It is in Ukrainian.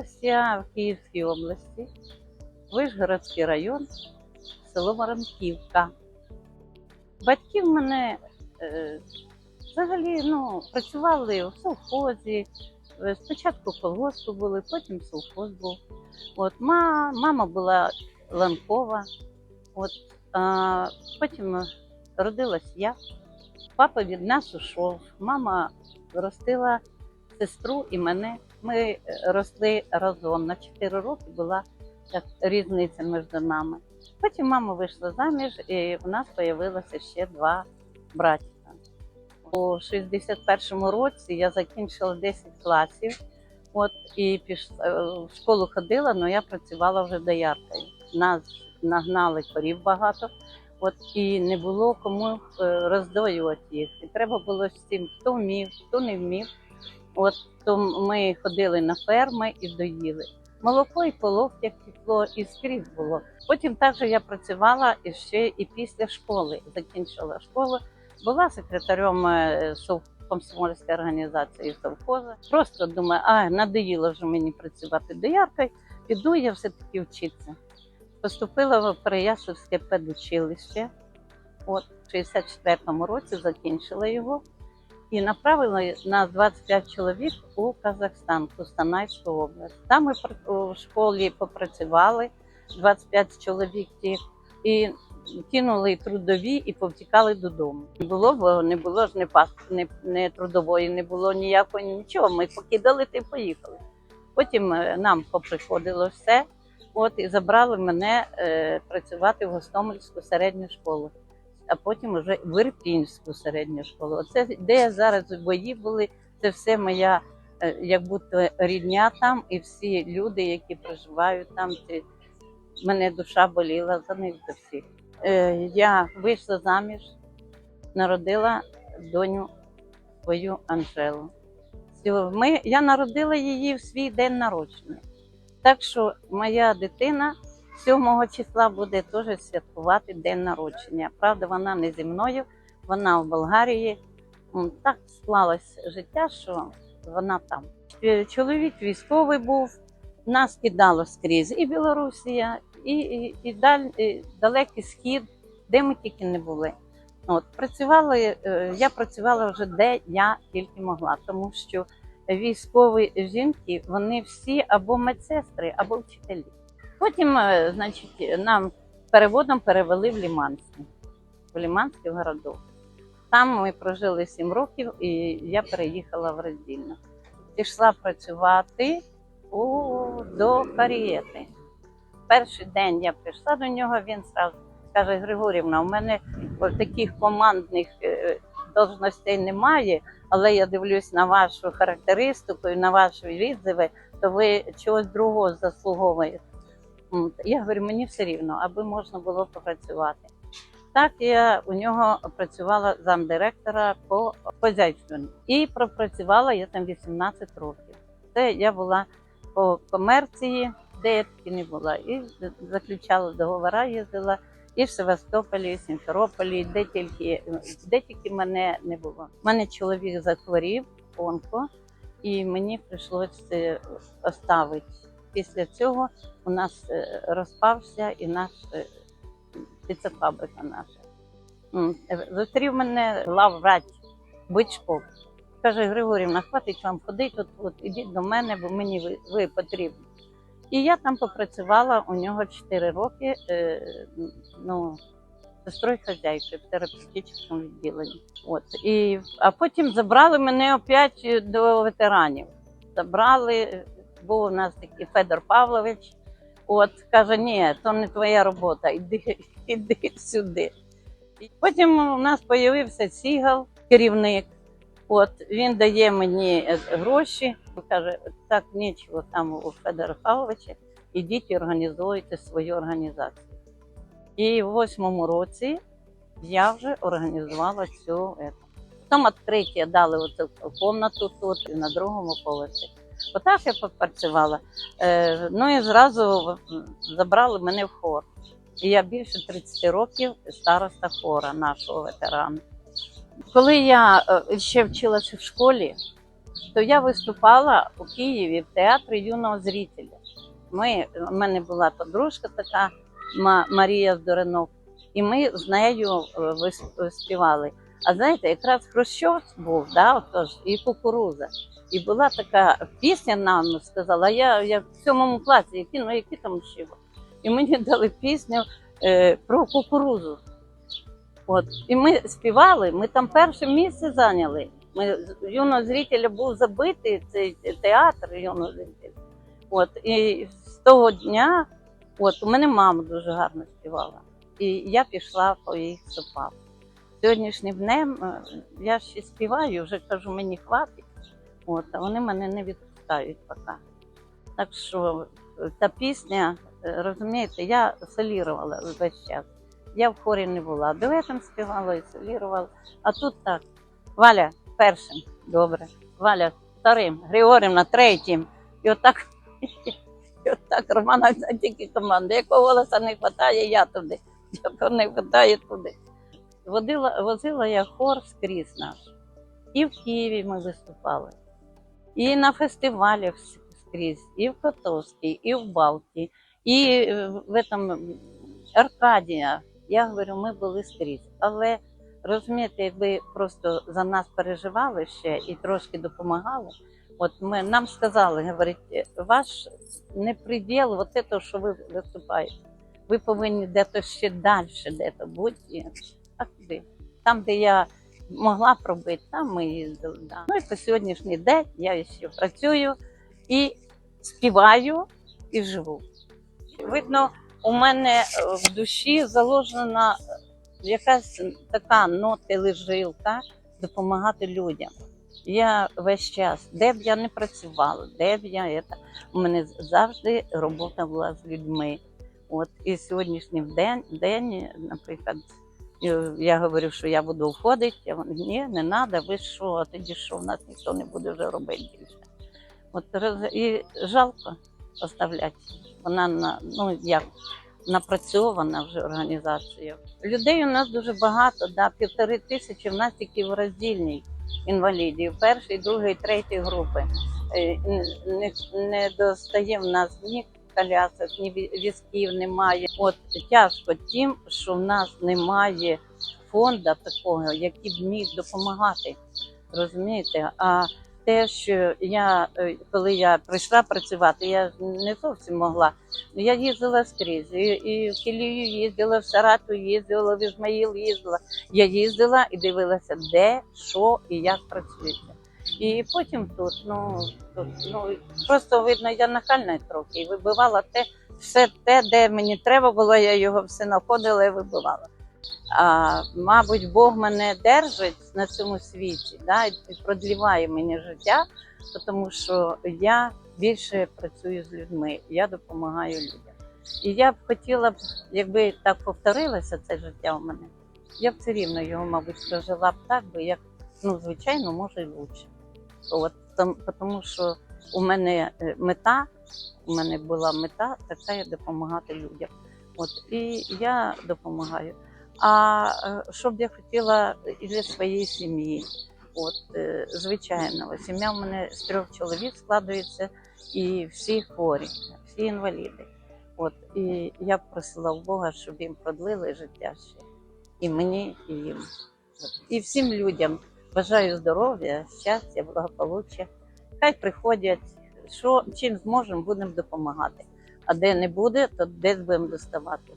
Народилася в Київській області, Вишгородський район, село Воронківка. Батьки в мене е, взагалі ну, працювали в совхозі. Е, Спочатку колгоспу були, потім совхоз був. От, ма, мама була ланкова, от, а, потім родилась я. Папа від нас ушов. Мама ростила сестру і мене. Ми росли разом. На 4 роки була так, різниця між нами. Потім мама вийшла заміж, і в нас з'явилося ще два братика. У 61-му році я закінчила 10 класів. От і піш... е, в школу ходила, але я працювала вже дояркою. Нас нагнали корів багато, от і не було кому е, роздоювати їх. І треба було всім, хто вмів, хто не вмів. От то ми ходили на ферми і доїли. Молоко і полов як текло, і скрізь було. Потім також я працювала і ще і після школи. Закінчила школу, була секретарем е, комсомольської організації совхоза. Просто думаю, а надоїло вже мені працювати дояркою, піду я все-таки вчитися. Поступила в Переяславське педучилище. От в 64-му році закінчила його і направили нас 25 чоловік у Казахстан, Кустанайську область. Там ми пр- у школі попрацювали 25 чоловік тих і кинули трудові і повтікали додому. Не було, бо не було ж не не, не трудової, не було ніякої нічого. Ми покидали та поїхали. Потім е, нам поприходило все. От і забрали мене е, працювати в Гостомельську середню школу а потім вже в Ірпінську середню школу. Оце де я зараз бої були, це все моя е, як будто рідня там, і всі люди, які проживають там. Це... Мене душа боліла за них за всіх. Е, я вийшла заміж, народила доню свою Анжелу. Ми, я народила її в свій день народження. Так що моя дитина 7 числа буде теж святкувати день народження. Правда, вона не зі мною, вона в Болгарії. Так склалось життя, що вона там. Е, Чоловік військовий був, нас кидало скрізь і Білорусія, і, і, і, даль, і далекий схід, де ми тільки не були. От, працювали, е, я працювала вже де я тільки могла, тому що військові жінки, вони всі або медсестри, або вчителі. Потім, е, значить, нам переводом перевели в Ліманський, в Ліманський городок. Там ми прожили сім років, і я переїхала в роздільно. Пішла працювати у, до Карієти. Перший день я прийшла до нього, він зразу каже: Григорівна, у мене таких командних е, должностей немає, але я дивлюсь на вашу характеристику і на ваші відзиви, то ви чогось другого заслуговуєте. Я говорю, мені все рівно, аби можна було попрацювати. Так я у нього працювала замдиректора по хозяйству. І пропрацювала я там 18 років. Це я була по комерції, де я тільки не була. І заключала договори, їздила і в Севастополі, і в Сімферополі, де тільки, де тільки мене не було. У мене чоловік захворів, онко, і мені прийшлося оставити. Після цього у нас е, розпався і наш е, птицефабрика наша. Е, Зустрів мене главврач Бичков. Каже, Григорівна, хватить вам ходити, от, от ідіть до мене, бо мені ви, ви потрібні. І я там попрацювала у нього 4 роки, е, ну, сестрою хазяйкою в терапевтичному відділенні. От. І, а потім забрали мене опять до ветеранів. Забрали, був у нас такий Федор Павлович. От каже, ні, то не твоя робота, іди, іди сюди. Потім у нас з'явився Сігал, керівник. От він дає мені гроші, каже, так нічого там у Федора Павловича, ідіть і організуйте свою організацію. І в восьмому році я вже організувала цю. е, Потім відкриття дали оцю кімнату тут на другому поверсі. Отак я попрацювала. Е, ну і зразу забрали мене в хор. І я більше 30 років староста хора нашого ветерана. Коли я е, ще вчилася в школі, то я виступала у Києві в театрі юного зрителя. Ми, у мене була подружка така Марія Здоренок, і ми з нею е, співали. А знаєте, якраз Хрущов був, да, отож, і кукуруза. І була така пісня нам сказала, я, я в сьомому класі, які, ну які там ще. І мені дали пісню е, про кукурузу. От. І ми співали, ми там перше місце зайняли. Ми, юного зрителя був забитий цей театр юного зрителя. От. І з того дня от, у мене мама дуже гарно співала. І я пішла по їх стопах. Сьогоднішнім днем е, я ще співаю, вже кажу, мені хватить. От, а вони мене не відпускають поки. Так що е, та пісня, е, розумієте, я солірувала весь час. Я в хорі не була. Дуетом співала і солірувала. А тут так. Валя першим, добре. Валя вторим, Григорівна третім. І отак, і отак Романа тільки команда. Якого голоса не вистачає, я туди. Якого не вистачає туди. Водила, возила я хор скрізь наш. І в Києві ми виступали, і на фестивалях скрізь, і в Котовській, і в Балті, і е, в этом Аркадія. Я говорю, ми були скрізь. Але розумієте, якби просто за нас переживали ще і трошки допомагали. От ми нам сказали, говорить, «Е, ваш не приділ, от це, що ви виступаєте. Ви повинні дето ще далі, дето бути. А куди? Там, де я могла пробити, там ми їздили. Да. Ну і по сьогоднішній день я ще працюю і співаю і живу. Видно, у мене е, в душі заложена якась така ноти-лежилка допомагати людям. Я весь час, де б я не працювала, де б я это, у мене завжди робота була з людьми. От і сьогоднішній день, день, наприклад, е, я говорю, що я буду входити, а вони ні, не треба, ви що, а тоді що, в нас ніхто не буде вже робити більше. От і жалко оставляти. Вона на ну як напрацьована вже організація. Людей у нас дуже багато, да, півтори тисячі в нас тільки в роздільній інвалідів, першої, другої, третьої групи. Е, Не, не достає в нас ні колясок, ні ві- візків немає. От тяжко тим, що в нас немає фонду такого, який б міг допомагати. Розумієте? А те, що я, е, коли я прийшла працювати, я не зовсім могла. Я їздила скрізь, і, і в Кілію їздила, в Сарату їздила, в Ізмаїл їздила. Я їздила і дивилася, де, що і як працюється. І потім тут, ну, тут, ну просто видно, я нахальна трохи і вибивала те, все те, де мені треба було, я його все знаходила і вибивала. А, мабуть, Бог мене держить на цьому світі, да, і продліває мені життя, тому що я більше працюю з людьми, я допомагаю людям. І я б хотіла б, якби так повторилося це життя у мене, я б все рівно його, мабуть, прожила б так, би як, ну, звичайно, може, і лучше. От, там, тому що у мене е, мета, у мене була мета така допомагати людям. От, і я допомагаю. А е, що б я хотіла і для своєї сім'ї? От, е, звичайно, сім'я в мене з трьох чоловік складається, і всі хворі, всі інваліди. От, і я б просила Бога, щоб їм продлили життя ще. І мені, і їм. От. І всім людям бажаю здоров'я, щастя, благополуччя. Хай приходять, що чим зможемо, будемо допомагати. А де не буде, то десь будемо доставати.